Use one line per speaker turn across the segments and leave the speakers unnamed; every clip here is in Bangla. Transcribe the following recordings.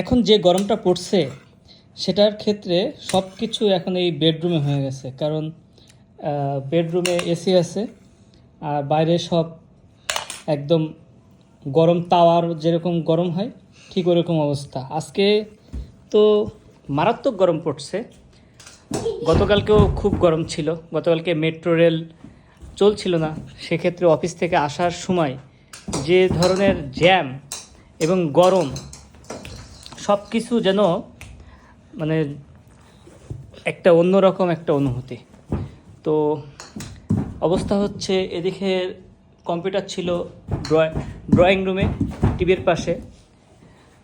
এখন যে গরমটা পড়ছে, সেটার ক্ষেত্রে সব কিছু এখন এই বেডরুমে হয়ে গেছে। কারণ বেডরুমে এসি আছে, আর বাইরে সব একদম গরম তাওয়ার যেরকম গরম হয়, ঠিক ওরকম অবস্থা। আজকে তো মারাত্মক গরম পড়ছে। গতকালকেও খুব গরম ছিল। গতকালকে মেট্রো রেল চলছিল না। সেক্ষেত্রে অফিস থেকে আসার সময় যে ধরনের জ্যাম এবং গরম সব কিছু যেন মানে একটা অন্যরকম একটা অনুভূতি। তো, অবস্থা হচ্ছে এদিকে কম্পিউটার ছিল ড্রয়িং রুমে, টিভির পাশে।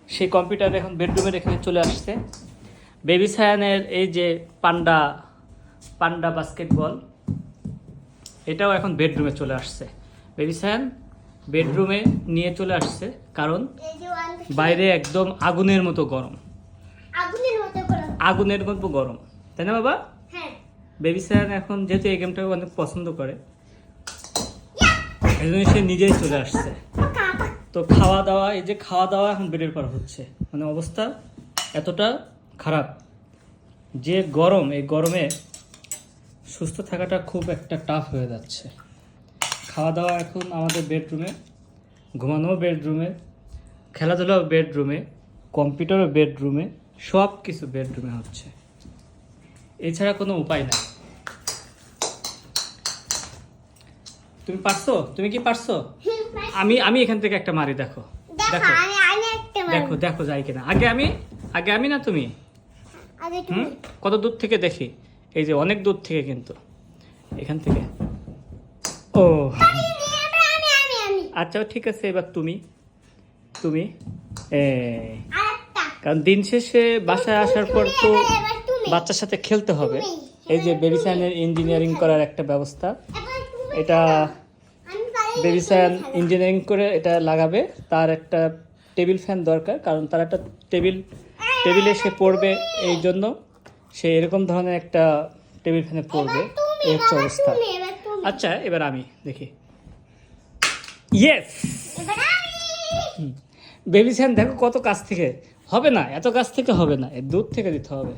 সেই কম্পিউটার এখন বেডরুমের এখানে চলে আসছে। বেবি সায়ানের এই যে পান্ডা পান্ডা বাস্কেটবল, এটাও এখন বেডরুমে চলে আসছে। বেবি সায়ান বেডরুমে নিয়ে চলে আসছে কারণ বাইরে একদম আগুনের মতো গরম।
আগুনের মতো করে
আগুনের মতো গরম। তাই না বাবা? বেবি সায়ান এখন যেহেতু এই গেমটা অনেক পছন্দ করে এই জন্য সে নিজেই চলে আসছে। তো খাওয়া দাওয়া এই যে খাওয়া দাওয়া এখন বেডের পর হচ্ছে। মানে অবস্থা এতটা খারাপ যে গরম এই গরমে সুস্থ থাকাটা খুব একটা টাফ হয়ে যাচ্ছে। খাওয়া দাওয়া এখন আমাদের বেডরুমে ঘুমানোও বেডরুমে খেলাধুলাও বেডরুমে কম্পিউটারও বেডরুমে সব কিছু বেডরুমে হচ্ছে। এছাড়া কোনো উপায় নাই। তুমি পারছ? তুমি কি পারছ? আমি আমি এখান থেকে একটা মারি দেখো।
দেখো
দেখো। দেখো যাই কিনা। আগে আমি আগে আমি না তুমি? কত দূর থেকে দেখি? এই যে অনেক দূর থেকে কিন্তু। এখান থেকে। ও। আচ্ছা ঠিক আছে এবার তুমি। তুমি কারণ দিন শেষে বাসায় আসার পর তো বাচ্চার সাথে খেলতে হবে। এই যে বেবি সাইনের ইঞ্জিনিয়ারিং করার একটা ব্যবস্থা। এটা
আমি
বেবি সায়ান ইঞ্জিনিয়ারিং করে এটা লাগাবে। তার একটা টেবিল ফ্যান দরকার কারণ তার একটা টেবিল টেবিলে সে পড়বে এই জন্য। সে এরকম ধরনের একটা টেবিল ফ্যানে পড়বে। এই হচ্ছে অবস্থা। আচ্ছা এবার আমি দেখি। ইয়েস স্যান দেখো কত কাছ থেকে। হবে না এত কাছ থেকে হবে না এর দুধ থেকে দিতে হবে।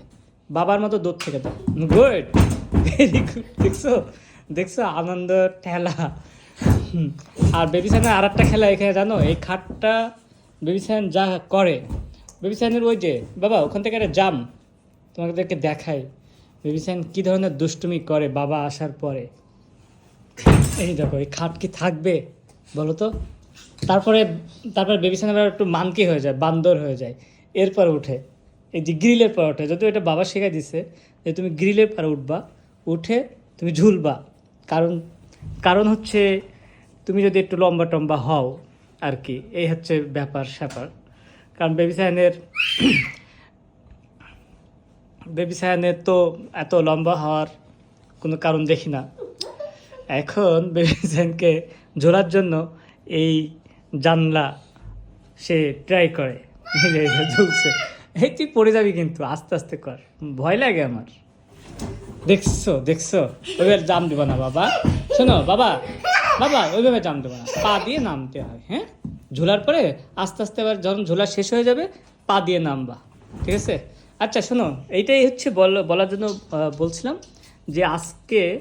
বাবার মতো দুধ থেকে দাও। গুড ভেরি গুড দেখছ? দেখছ? আনন্দ ঠেলা। আর বেবি স্যানের আর একটা খেলা এখানে জানো? এই খাটটা বেবি স্যান যা করে। বেবি স্যানের ওই যে বাবা ওখান থেকে একটা জাম তোমাদেরকে দেখাই। বেবি স্যান কী ধরনের দুষ্টুমি করে বাবা আসার পরে। এই দেখো, এই খাট কি থাকবে বলো তো তারপরে তারপরে বেবি সান একটু মানকি হয়ে যায়, বান্দর হয়ে যায়। এরপর উঠে, এই যে গ্রিলের পর ওঠে যদিও এটা বাবা শেখাই দিছে যে তুমি গ্রিলের পর উঠবা, উঠে তুমি ঝুলবা। কারণ কারণ হচ্ছে তুমি যদি একটু লম্বা টম্বা হও আর কি, এই হচ্ছে ব্যাপার স্যাপার। কারণ বেবি সায়নের বেবি সায়নের তো এত লম্বা হওয়ার কোনো কারণ দেখি না। এখন বেবি সায়নকে ঝোলার জন্য এই জানলা সে ট্রাই করে। ঝুলছে। এই তুই পড়ে যাবি কিন্তু, আস্তে আস্তে কর। ভয় লাগে আমার। দেখছ দেখছ? ওইভাবে জাম দেবো না, বাবা। শোনো, বাবা বাবা, ওইভাবে জাম দেবো না। পা দিয়ে নামতে হয় হ্যাঁ? ঝোলার পরে আস্তে আস্তে আবার যখন ঝোলা শেষ হয়ে যাবে, পা দিয়ে নামবা, ঠিক আছে? আচ্ছা শোনো, এইটাই হচ্ছে বল- বলার জন্য বলছিলাম যে আজকে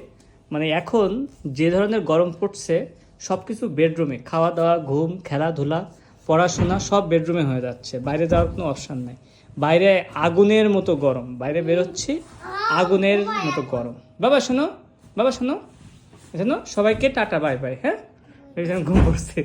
মানে এখন যে ধরনের গরম পড়ছে সব কিছু বেডরুমে। খাওয়া দাওয়া ঘুম, খেলাধুলা, পড়াশোনা সব বেডরুমে হয়ে যাচ্ছে। বাইরে যাওয়ার কোনো অপশান নাই। বাইরে আগুনের মতো গরম। বাইরে বেরোচ্ছি, আগুনের মতো গরম। বাবা, শোনো বাবা, শোনো শোনো, সবাইকে টাটা, বাই বাই হ্যাঁ? ঘুম পড়ছে